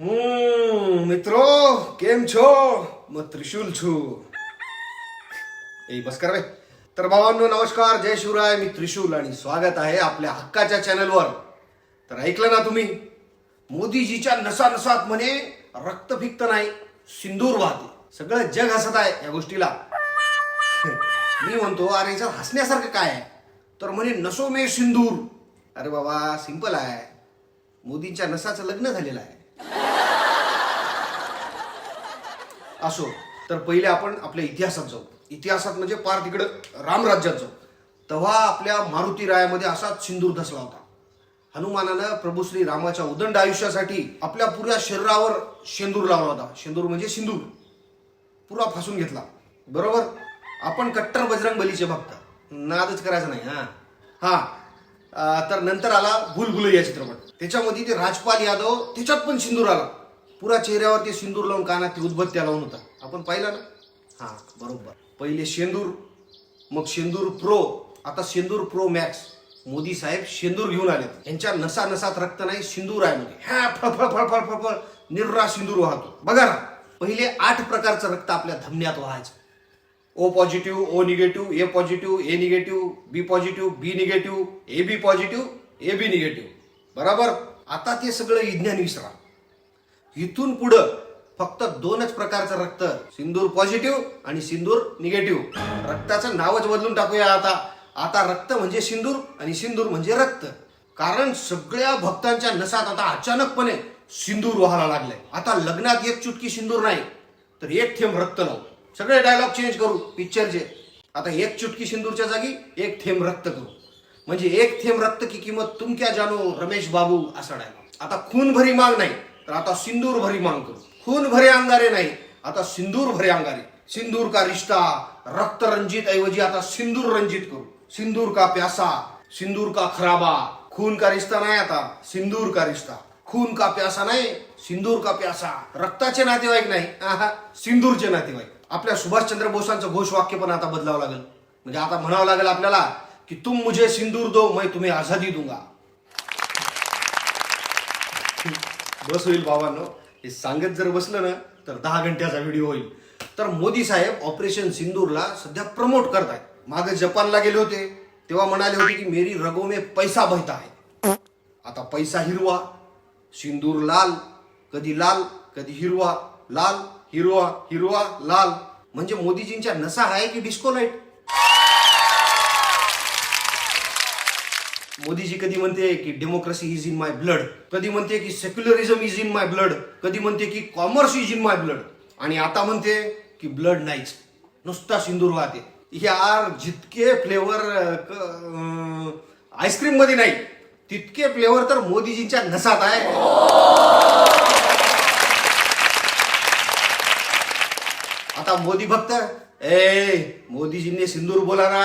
હમ મિત્રો કેમ છો मग त्रिशूल छू ए बस कर बे तर भावांनो नमस्कार जय शिवराय मी त्रिशूल आणि स्वागत आहे आपल्या हक्काच्या चॅनलवर तर ऐकलं ना तुम्ही मोदीजीच्या नसा नसात म्हणे रक्त फिक्त नाही सिंदूर वाहते सगळं जग हसत आहे या गोष्टीला मी म्हणतो अरे याच्यात हसण्यासारखं काय आहे तर म्हणे नसो मे सिंदूर अरे बाबा सिंपल आहे मोदींच्या नसाचं लग्न झालेलं आहे असो तर पहिले आपण आपल्या इतिहासात जाऊ. इतिहासात म्हणजे पार तिकडं रामराज्यात जाऊ. तेव्हा आपल्या मारुती रायामध्ये असाच सिंदूर धसला होता. हनुमानानं प्रभू श्री रामाच्या उदंड आयुष्यासाठी आपल्या पुऱ्या शरीरावर शेंदूर लावला होता. शेंदूर म्हणजे सिंदूर. पुरा फासून घेतला. बरोबर? आपण कट्टर बजरंग बलीचे भक्त. नादच करायचं नाही हा. हा. तर नंतर आला भूलभुलैया चित्रपट. त्याच्यामध्ये ते राजपाल यादव त्याच्यात पण सिंदूर आला. पुरा चेहऱ्यावर ते सिंदूर लावून कानात ती उद्बत्त्या लावून होता. आपण पाहिलं ना? हा बरोबर. पहिले शेंदूर मग शेंदूर प्रो आता शेंदूर प्रो मॅक्स मोदी साहेब शेंदूर घेऊन आले. यांच्या नसा नसात रक्त नाही सिंदूर आहे म्हणजे. ह्या फळफळ फळफळ फळफळ निर्रा सिंदूर वाहतो. बघा ना पहिले आठ प्रकारचं रक्त आपल्या धमन्यात व्हायचं. O positive O negative A positive A negative B positive B negative A B positive A B negative बरोबर? आता ते सगळं विज्ञान विसरा. इथून पुढं फक्त दोनच प्रकारचं रक्त सिंदूर पॉझिटिव्ह आणि सिंदूर निगेटिव्ह रक्ताचं नावच बदलून टाकूया आता. आता रक्त म्हणजे सिंदूर आणि सिंदूर म्हणजे रक्त. कारण सगळ्या भक्तांच्या नसात आता अचानकपणे सिंदूर व्हायला लागलंय. आता लग्नात एक चुटकी सिंदूर नाही तर एक थेंब रक्त लावू. सगळे डायलॉग चेंज करू पिक्चरचे आता एक चुटकी सिंदूरच्या जागी एक थेंब रक्त करू. म्हणजे एक थेंब रक्त की किंमत तुम क्या जानो रमेश बाबू असा डायलॉग आता खून भरी माग नाही. तर आता सिंदूर भरी मांग करू. खून भरे अंगारे नाही आता सिंदूर भरे अंगारे. सिंदूर का रिश्ता रक्त रंजित ऐवजी आता सिंदूर रंजित करू. सिंदूर का प्यासा सिंदूर का खराबा. खून का रिश्ता नाही आता सिंदूर का रिश्ता. खून का प्यासा नाही सिंदूर का प्यासा. रक्ताचे नातेवाईक नाही सिंदूरचे नातेवाईक. आपल्या सुभाषचंद्र बोसांचं घोषवाक्य पण आता बदलावं लागेल. म्हणजे आता म्हणावं लागेल आपल्याला की तुम मुझे सिंदूर दो मैं तुम्हें आझादी दूंगा. बस होईल बाबांनो. हे सांगत जर बसलं ना तर दहा घंट्याचा व्हिडिओ होईल. तर मोदी साहेब ऑपरेशन सिंदूरला सध्या प्रमोट करतायत. मागे जपानला गेले होते. तेव्हा म्हणाले होते की मेरी रगो में पैसा बहता आहे आता पैसा हिरवा. सिंदूर लाल कधी लाल कधी हिरवा. लाल हिरवा हिरवा लाल. म्हणजे मोदीजींच्या नसा आहे की डिस्को लाइट मोदीजी कधी म्हणते की democracy is in my blood कधी म्हणते की secularism is in my blood कधी म्हणते की commerce is in my blood आणि आता म्हणते की ब्लड नाहीच. नुसता सिंदूर वाहते. यार जितके फ्लेवर आईस्क्रीममध्ये नाही तितके फ्लेवर तर मोदीजींच्या नसात आहे. आता मोदी भक्त ए मोदीजींनी सिंदूर बोला ना.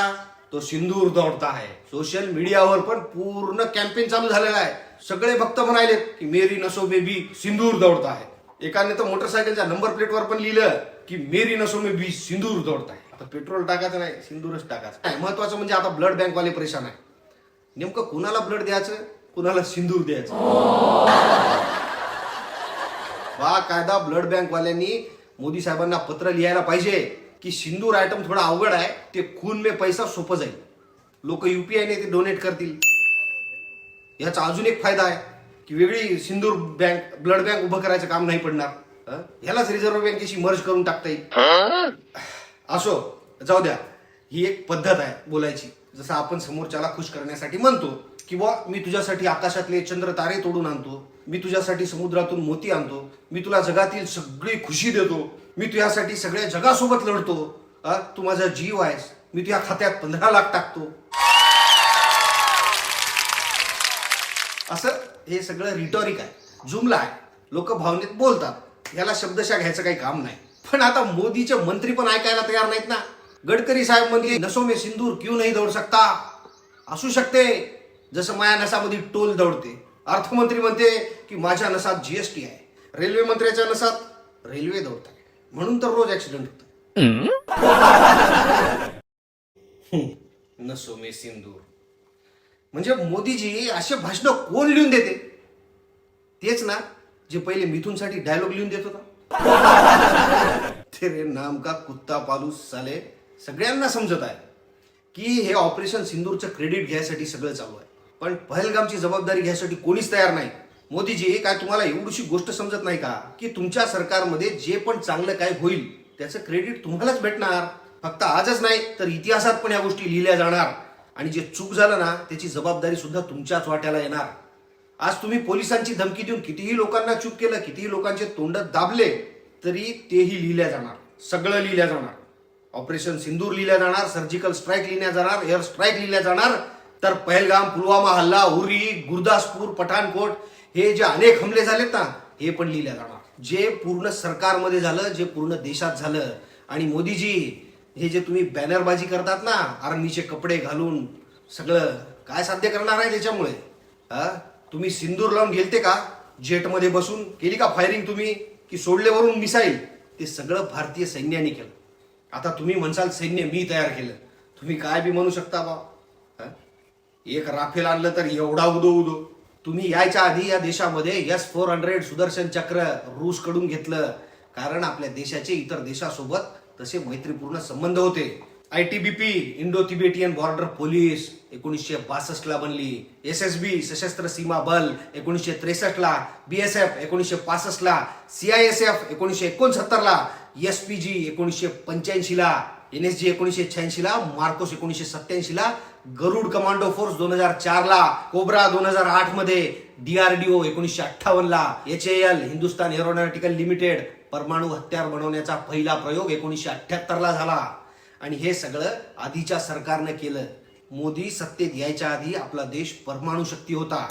तो सिंदूर दौडता आहे. सोशल मीडियावर पण पूर्ण कॅम्पेन चालू झालेला आहे. सगळे भक्त म्हणाले की मेरी नसो मे बी सिंदूर दौडता आहे. एकाने तर मोटरसायकलच्या नंबर प्लेटवर पण लिहिलं की मेरी नसो मे बी सिंदूर दौडता आहे. आता पेट्रोल टाकायचं नाही सिंदूरच टाकायचं. नाही, महत्वाचं म्हणजे आता ब्लड बँक वाले परेशान आहे. नेमकं कुणाला ब्लड द्यायचं? कुणाला सिंदूर द्यायचं? वा कायदा ब्लड बँक वाल्यांनी मोदी साहेबांना पत्र लिहायला पाहिजे. की सिंदूर आयटम थोडा अवघड आहे. ते खून मे पैसा सोपं जाईल. लोक युपीआय ने ते डोनेट करतील. याचा अजून एक फायदा आहे की वेगळी सिंदूर बँक ब्लड बँक उभं करायचं काम नाही पडणार. ह्यालाच रिझर्व्ह बँकेशी मर्ज करून टाकता येईल. असो जाऊ द्या. ही एक पद्धत आहे बोलायची. जसं आपण समोरच्याला खुश करण्यासाठी म्हणतो किंवा मी तुझ्यासाठी आकाशातले चंद्र तारे तोडून आणतो मी तुझ्यासाठी समुद्रातून मोती आणतो मी तुला जगातील सगळी खुशी देतो मी तुझ्यासाठी सगळ्या जगासोबत लढतो. तू माझा जीव आहेस. मी तुझ्या खात्यात पंधरा लाख टाकतो. असं हे सगळं रिटॉरिक आहे. जुमला आहे. लोक भावनेत बोलतात. याला शब्दशा घ्यायचं काही काम नाही. पण आता मोदीचे मंत्री पण ऐकायला तयार नाहीत ना. गडकरी साहेब म्हणले नसो मे सिंदूर क्यू नाही दौड सकता. असू शकते. जसं माया नसामध्ये टोल दौडते. अर्थमंत्री म्हणते की माझ्या नसात जीएसटी आहे. रेल्वे मंत्र्याच्या नसात रेल्वे दौडतात. म्हणून तर रोज ऍक्सिडेंट होत. नसो मे सिंदूर. म्हणजे मोदीजी असे भाषण कोण लिहून देते? तेच ना जे पहिले मिथूनसाठी डायलॉग लिहून देत होता. तेरे नाम का कुत्ता पालू साले सगळ्यांना समजत आहे की हे ऑपरेशन सिंदूरचं क्रेडिट घ्यायसाठी सगळं चालू आहे. पण पहलगामची जबाबदारी घ्यायसाठी कोणीच तयार नाही. मोदीजी काय तुम्हाला एवढीशी गोष्ट समजत नाही का? की तुमच्या सरकारमध्ये जे पण चांगलं काय होईल त्याचं क्रेडिट तुम्हालाच भेटणार. फक्त आजच नाही तर इतिहासात पण या गोष्टी लिहिल्या जाणार. आणि जे चूक झालं ना त्याची जबाबदारी सुद्धा तुमच्याच वाट्याला येणार. आज तुम्ही पोलिसांची धमकी देऊन कितीही लोकांना चूक केलं कितीही लोकांचे तोंड दाबले तरी तेही लिहिल्या जाणार. सगळं लिहिल्या जाणार. ऑपरेशन सिंदूर लिहिल्या जाणार सर्जिकल स्ट्राईक लिहिल्या जाणार एअर स्ट्राईक लिहिल्या जाणार. तर पहलगाम पुलवामा हल्ला उरी गुरदासपूर पठाणकोट हे जे अनेक हमले झालेत ना हे पण लिहिल्या जाणार. जे पूर्ण सरकारमध्ये झालं जे पूर्ण देशात झालं आणि मोदीजी हे जे तुम्ही बॅनरबाजी करतात ना आर्मीचे कपडे घालून सगळं काय साध्य करणार आहे त्याच्यामुळे? तुम्ही सिंदूर लावून गेलते का? जेटमध्ये बसून केली का फायरिंग तुम्ही? की सोडले वरून मिसाईल? ते सगळं भारतीय सैन्याने केलं. आता तुम्ही म्हणसाल सैन्य मी तयार केलं. तुम्ही काय बी म्हणू शकता बा? एक राफेल आणलं तर एवढा उदो उदो तुम्ही यायच्या आधी या देशामध्ये एस फोर हंड्रेड सुदर्शन चक्र रूसकडून घेतलं. कारण आपल्या देशाचे इतर देशासोबत तसे मैत्रीपूर्ण संबंध होते. I T B P Indo Tibetan border police एकोणीसशे बासष्ट ला बनली. एस एस बी सशस्त्र सीमा बल एकोणीसशे त्रेसष्ट ला. बी एस एफ एकोणीसशे पासष्ट ला. एफ एकोणीसशे एकोणसत्तर ला. एस पी जी एकोणीसशे पंच्याऐंशी ला. एन एस जी एकोणीसशे शहाऐंशी ला. मार्कोस एकोणीसशे सत्याऐंशी ला. गरुड कमांडो फोर्स दोन हजार चार ला कोब्रा दोन हजार आठमध्ये डीआरडीओ एकोणीसशे अठ्ठावन्न ला H L Hindustan aeronautical limited परमाणू हत्यार बनवण्याचा पहिला प्रयोग एकोणीसशे अठ्ठ्याहत्तर ला झाला. आणि हे सगळं आधीच्या सरकारनं केलं. मोदी सत्तेत यायच्या आधी आपला देश परमाणु शक्ती होता.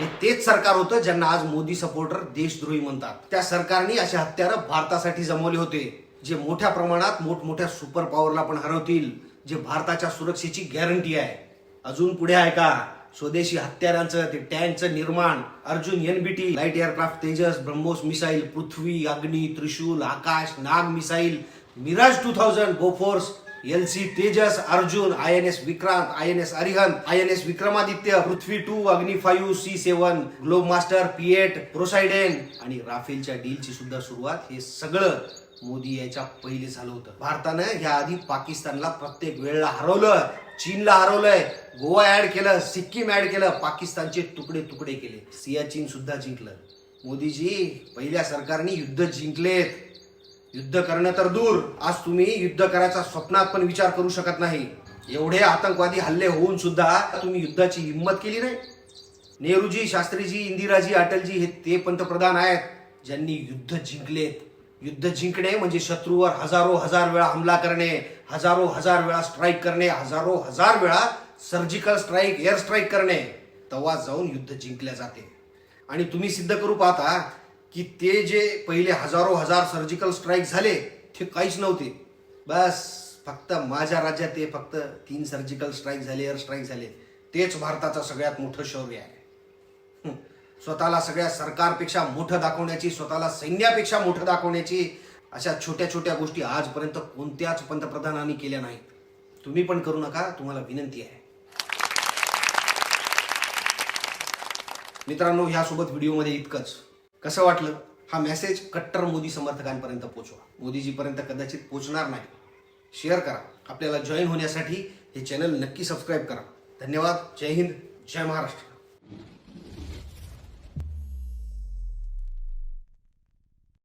हे तेच सरकार होतं ज्यांना आज मोदी सपोर्टर देशद्रोही म्हणतात. त्या सरकारने असे हत्यारं भारतासाठी जमवले होते जे मोठ्या प्रमाणात मोठमोठ्या सुपर पॉवरला पण हरवतील. जे भारताच्या सुरक्षेची गॅरंटी आहे. अजून पुढे आहे का? स्वदेशी हत्यारांचं ते टँकचं निर्माण Arjun NBT light aircraft Tejas BrahMos missile Prithvi Agni Trishul Akash Nag missile Mirage two thousand Bofors L C Tejas Arjun I N S Vikrant I N S Arihant I N S Vikramaditya Prithvi two Agni five C seven globe master P eight Poseidon आणि राफेलच्या डीलची सुद्धा सुरुवात हे सगळं मोदी याच्या पहिले झालं होतं. भारतानं ह्या आधी पाकिस्तानला प्रत्येक वेळेला हरवलं चीनला हरवलंय गोवा ऍड केलं सिक्कीम ऍड केलं पाकिस्तानचे तुकडे तुकडे केले. सियाचीन सुद्धा जिंकलं. मोदीजी पहिल्या सरकारने युद्ध जिंकलेत. युद्ध करणं तर दूर. आज तुम्ही युद्ध करायचा स्वप्नात पण विचार करू शकत नाही. एवढे आतंकवादी हल्ले होऊन सुद्धा तुम्ही युद्धाची हिंमत केली नाही. नेहरूजी शास्त्रीजी इंदिराजी अटलजी हे ते पंतप्रधान आहेत ज्यांनी युद्ध जिंकलेत. युद्ध जिंकणे म्हणजे शत्रूवर हजारो हजार वेळा हमला करणे हजारो हजार वेळा स्ट्राईक करणे हजारो हजार वेळा सर्जिकल स्ट्राईक एअर स्ट्राईक करणे तेव्हा जाऊन युद्ध जिंकले जाते. आणि तुम्ही सिद्ध करू पाहता की ते जे पहिले हजारो हजार सर्जिकल स्ट्राईक झाले ते काहीच नव्हते. बस फक्त माझ्या राज्यात ते फक्त तीन सर्जिकल स्ट्राईक झाले एअर स्ट्राईक झाले. तेच भारताचं सगळ्यात मोठं शौर्य आहे. स्वतःला सगळ्या सरकारपेक्षा मोठं दाखवण्याची स्वतःला सैन्यापेक्षा मोठं दाखवण्याची अशा छोट्या छोट्या गोष्टी आजपर्यंत कोणत्याच पंतप्रधानांनी केल्या नाहीत. तुम्ही पण करू नका तुम्हाला विनंती आहे. मित्रांनो ह्यासोबत व्हिडिओमध्ये इतकंच. कसं वाटलं? हा मेसेज कट्टर मोदी समर्थकांपर्यंत पोचवा. मोदीजीपर्यंत कदाचित पोचणार नाही. शेअर करा. आपल्याला जॉईन होण्यासाठी हे चॅनल नक्की सबस्क्राईब करा. धन्यवाद. जय हिंद. जय महाराष्ट्र.